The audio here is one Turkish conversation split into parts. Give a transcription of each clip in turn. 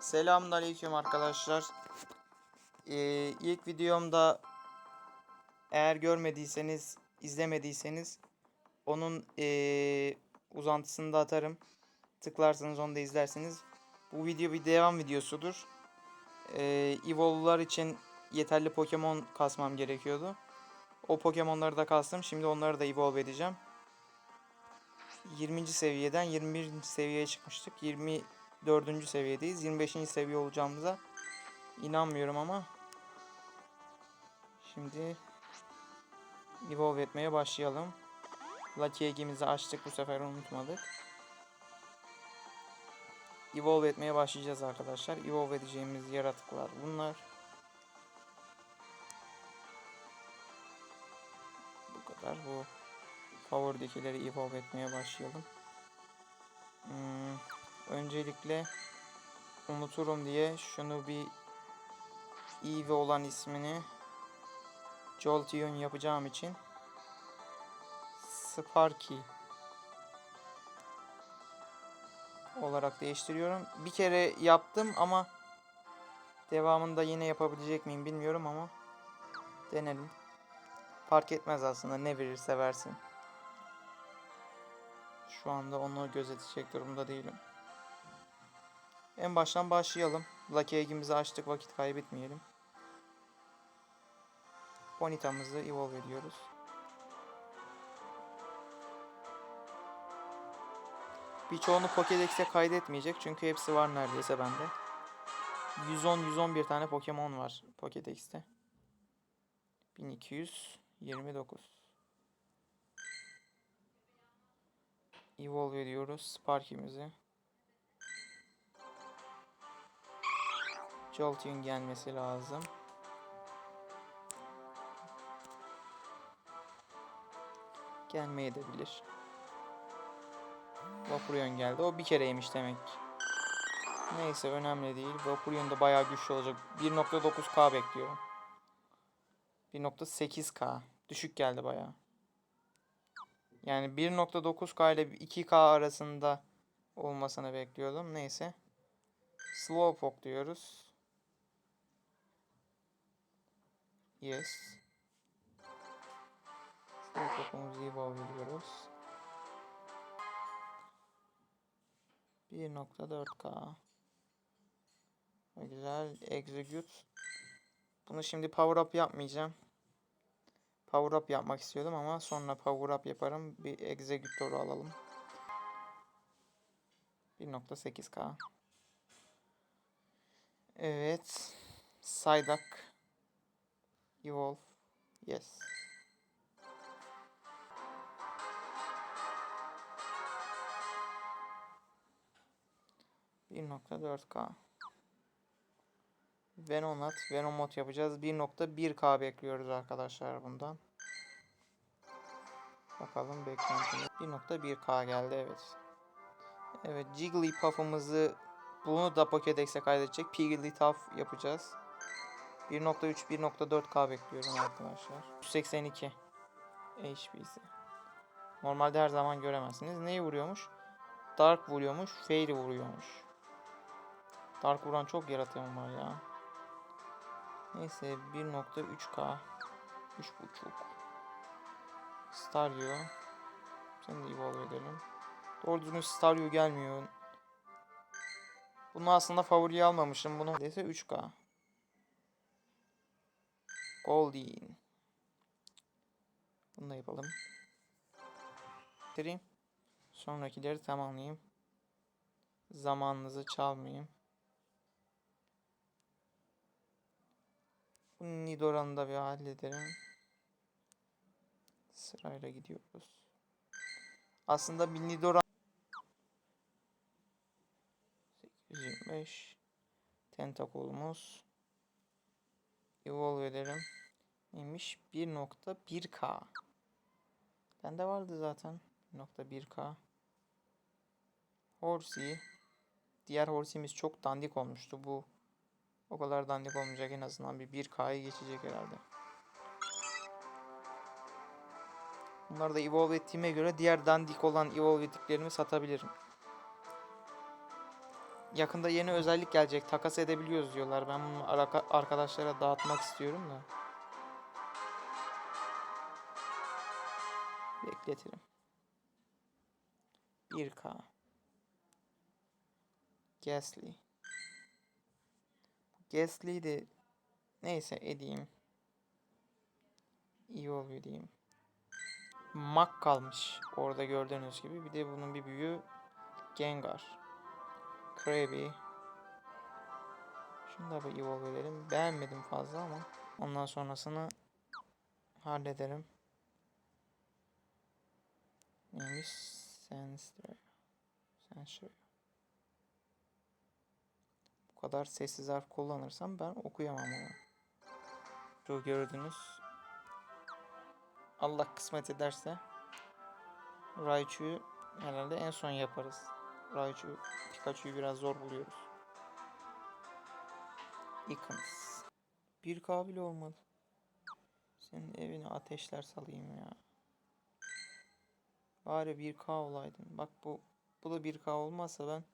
Selamünaleyküm arkadaşlar. Ee, ilk videomda eğer görmediyseniz, izlemediyseniz onun ee, uzantısını da atarım. Tıklarsanız onu da izlersiniz. Bu video bir devam videosudur. Ee, Evolve'lar için yeterli Pokemon kasmam gerekiyordu. O Pokemon'ları da kastım. Şimdi onları da Evolve edeceğim. 20. seviyeden 21. seviyeye çıkmıştık. 24. seviyedeyiz. 25. seviye olacağımıza inanmıyorum ama şimdi evolve etmeye başlayalım. Lucky Egg'imizi açtık bu sefer unutmadık. Evolve etmeye başlayacağız arkadaşlar. Evolve edeceğimiz yaratıklar bunlar. Bu kadar bu favoridekileri evolve etmeye başlayalım. Öncelikle unuturum diye şunu bir iyi ve olan ismini Jolteon yapacağım için Sparky olarak değiştiriyorum. Bir kere yaptım ama devamında yine yapabilecek miyim bilmiyorum ama denelim. Fark etmez aslında ne verirse versin. Şu anda onu gözetecek durumda değilim. En baştan başlayalım. Lucky Egg'imizi açtık vakit kaybetmeyelim. Bonita'mızı evolve ediyoruz. Birçoğunu Pokédex'e kaydetmeyecek çünkü hepsi var neredeyse bende. 110-111 tane Pokemon var Pokédex'te. 1229. Evolve ediyoruz Sparky'mizi. Jolteon gelmesi lazım. Gelmeye de bilir. Vaporeon geldi. O bir kereymiş demek. Neyse önemli değil. Vaporeon da bayağı güçlü olacak. 1.9k bekliyorum. 1.8k. Düşük geldi bayağı. Yani 1.9K ile 2K arasında olmasını bekliyordum. Neyse. Slowpoke diyoruz. Yes. Slowpoke'umuzu evolve ediyoruz. 1.4K. Güzel. Execute. Bunu şimdi power up yapmayacağım. Power up yapmak istiyordum ama sonra power up yaparım. Bir executor alalım. 1.8k. Evet. Psyduck. Evolve. Yes. Bir nokta dört K. Venonat, Venomot yapacağız. 1.1K bekliyoruz arkadaşlar bundan. Bakalım beklentimiz. 1.1K geldi evet. Evet Jigglypuff'ımızı bunu da Pokédex'e kaydedecek. Pigglytuff yapacağız. 1.3 1.4K bekliyorum arkadaşlar. 182 HP'si. Normalde her zaman göremezsiniz. Neyi vuruyormuş? Dark vuruyormuş. Fairy vuruyormuş. Dark vuran çok yaratığım var ya. Neyse 1.3K 3.5 Stario Seni de evolve edelim. Doğru düzgün Stario gelmiyor. Bunu aslında favoriye almamışım. Bunu neyse 3K. Goldeen. Bunu da yapalım. Bitireyim. Sonrakileri tamamlayayım. Zamanınızı çalmayayım. Bu Nidoran'ı da bir halledelim. Sırayla gidiyoruz. Aslında bir Nidoran 825 Tentakulumuz Evolve edelim. Neymiş? 1.1K Bende vardı zaten 1.1K Horsey Diğer Horsey'miz çok dandik olmuştu. Bu o kadar dandik olmayacak en azından bir 1K'yı geçecek herhalde. Bunları da evolve ettiğime göre diğer dandik olan evolve ettiklerimi satabilirim. Yakında yeni özellik gelecek. Takas edebiliyoruz diyorlar. Ben bunu arkadaşlara dağıtmak istiyorum da. Bekletirim. 1K. Gasly. Gasly de neyse edeyim. İyi oluyor diyeyim. Mak kalmış orada gördüğünüz gibi. Bir de bunun bir büyüğü Gengar. Krabby. Şunu da bir evolve edelim. Beğenmedim fazla ama ondan sonrasını hallederim. Neymiş? Sensor. Sensor. Bu kadar sessiz harf kullanırsam ben okuyamam onu. Şu gördünüz. Allah kısmet ederse Raichu'yu herhalde en son yaparız. Raichu, Pikachu'yu biraz zor buluyoruz. Ikons. Bir kabil olmadı. Senin evine ateşler salayım ya. Bari 1K olaydın. Bak bu bu da 1K olmazsa ben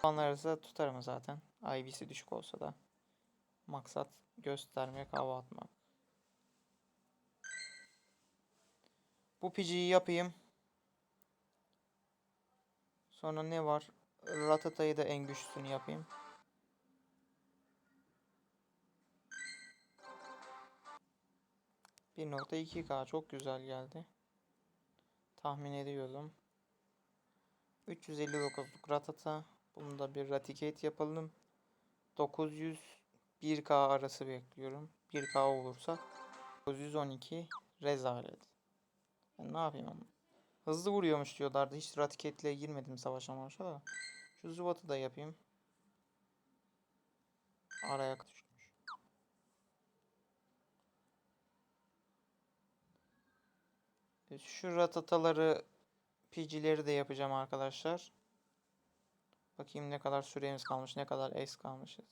puanlarsa tutarım zaten. IV'si düşük olsa da. Maksat göstermek, hava atmak. Bu PG'yi yapayım. Sonra ne var? Ratata'yı da en güçlüsünü yapayım. Bir nokta 2K çok güzel geldi. Tahmin ediyordum. 359'luk Ratata. Bunu da bir Raticate yapalım. 900 1K arası bekliyorum. 1K olursa 912 rezalet. Ben ne yapayım ama. Hızlı vuruyormuş diyorlardı. Hiç Raticate'le girmedim savaşa marşa da. Şu Zubat'ı da yapayım. Araya düşmüş. E, Şu ratataları PG'leri de yapacağım arkadaşlar. Bakayım ne kadar süremiz kalmış, ne kadar es kalmışız.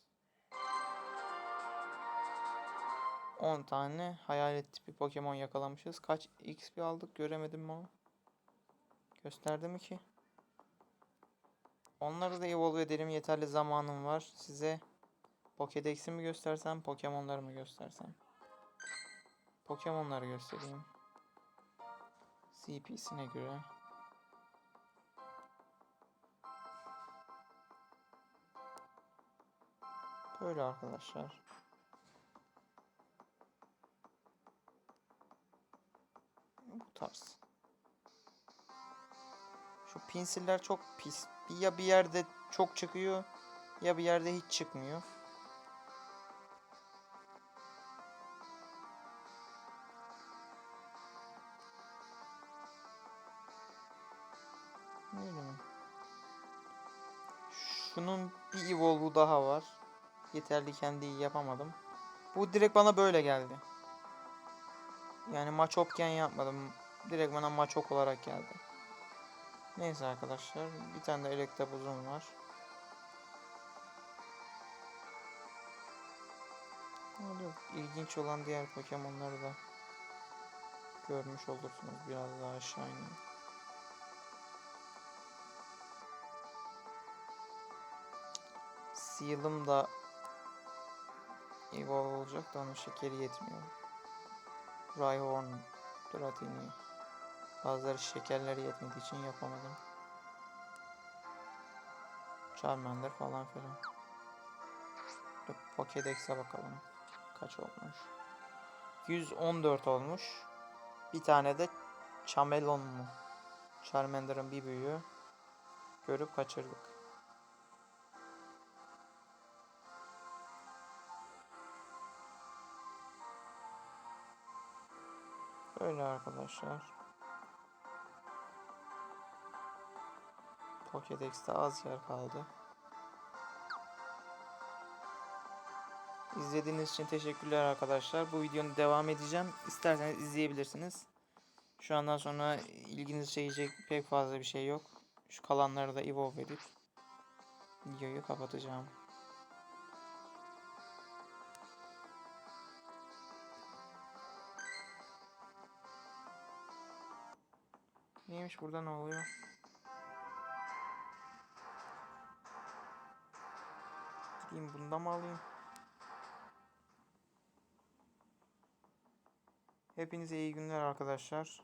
10 tane hayalet tipi Pokemon yakalamışız. Kaç XP aldık göremedim ama. Gösterdi mi ki? Onları da evolve ederim. Yeterli zamanım var. Size Pokédex'i mi göstersem, Pokemon'ları mı göstersem? Pokemon'ları göstereyim. CP'sine göre. Böyle arkadaşlar. Bu tarz. Şu pinsiller çok pis. Ya bir yerde çok çıkıyor ya bir yerde hiç çıkmıyor. Şunun bir evolve'u daha var. Yeterli kendi yapamadım. Bu direkt bana böyle geldi. Yani Machopken yapmadım. Direkt bana Machop olarak geldi. Neyse arkadaşlar. Bir tane de Electabuz'um var. Öyle ilginç olan diğer Pokemon'ları da görmüş olursunuz biraz daha aşağı ineyim. Seal'ım da Evolve olacak da onun şekeri yetmiyor. Rhyhorn, Dratini. Bazıları şekerleri yetmediği için yapamadım. Charmander falan filan. Pokédex'e bakalım. Kaç olmuş? 114 olmuş. Bir tane de Chamelon mu? Charmander'ın bir büyüğü. Görüp kaçırdık. Böyle arkadaşlar. Pokédex'te az yer kaldı. İzlediğiniz için teşekkürler arkadaşlar. Bu videonun devam edeceğim. İsterseniz izleyebilirsiniz. Şu andan sonra ilginizi çekecek pek fazla bir şey yok. Şu kalanları da evolve edip videoyu kapatacağım. Neymiş burada ne oluyor? Gideyim bunda mı alayım? Hepinize iyi günler arkadaşlar.